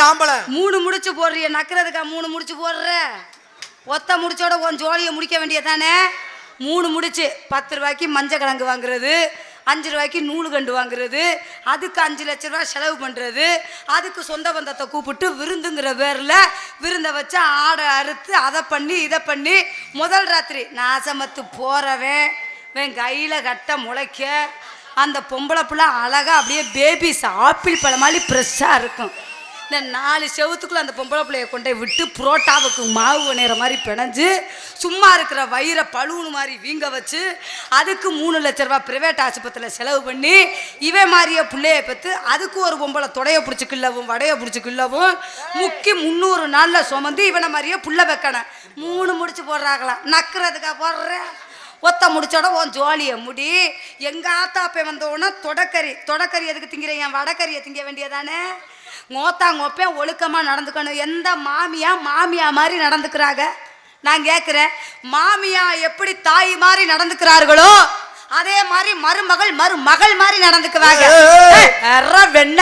நக்குற ஆம்பளை மூணு முடிச்சு போடுறிய நக்கிறதுக்கா மூணு முடிச்சு போடுற? ஒத்த முடிச்சோட உன் ஜோலியை முடிக்க வேண்டியதானே மூணு முடிச்சு பத்து ரூபாய்க்கு மஞ்சள் கிழங்கு வாங்குறது அஞ்சு ரூபாய்க்கு நூலு கண்டு வாங்குறது அதுக்கு அஞ்சு லட்ச ரூபா செலவு பண்ணுறது அதுக்கு சொந்த பந்தத்தை கூப்பிட்டு விருந்துங்கிற பேரில் விருந்தை வச்சு ஆடை அறுத்து அதை பண்ணி இதை பண்ணி முதல் ராத்திரி நாசமத்து போகிறவன் இவன் கையில் கட்ட முளைக்க அந்த பொம்பளை பிள்ளை அழகா அப்படியே பேபிஸ் ஆப்பிள் பழம் மாதிரி ஃப்ரெஷ்ஷாக இருக்கும். இந்த நாலு செவத்துக்குள்ள அந்த பொம்பளை பிள்ளைய கொண்டு போய் விட்டு புரோட்டாவுக்கு மாவு நேர மாதிரி பிணைஞ்சு சும்மா இருக்கிற வயிறை பழுவுன்னு மாதிரி வீங்க வச்சு அதுக்கு மூணு லட்ச ரூபா பிரைவேட் ஆஸ்பத்திரியில் செலவு பண்ணி இவன் மாதிரியே பிள்ளைய பெற்று அதுக்கு ஒரு பொம்பளை தொடைய பிடிச்சி கிள்ளவும் வடைய பிடிச்சி கிள்ளவும் முக்கி முந்நூறு நாளில் சுமந்து இவனை மாதிரியே புள்ள வைக்கணும். மூணு முடிச்சு போடுறாங்களாம் நக்கிறதுக்கா போடுறேன் ஒத்த முடிச்சோட உன் ஜோலியை முடி. எங்கள் ஆத்தாப்பை வந்தோடனே தொடக்கறி தொடக்கறி எதுக்கு திங்கிறேன் என் வடக்கறியை திங்க வேண்டியதானே? Ngோத்தா ngோப்பேன் ஒழுக்கமாக நடந்துக்கணும். எந்த மாமியா மாமியா மாதிரி நடந்துக்கிறாங்க? நான் கேட்குறேன் மாமியா எப்படி தாய் மாதிரி நடந்துக்கிறார்களோ அதே மாதிரி மருமகள் மருமகள் மாதிரி நடந்துக்குவாங்க. வெண்ண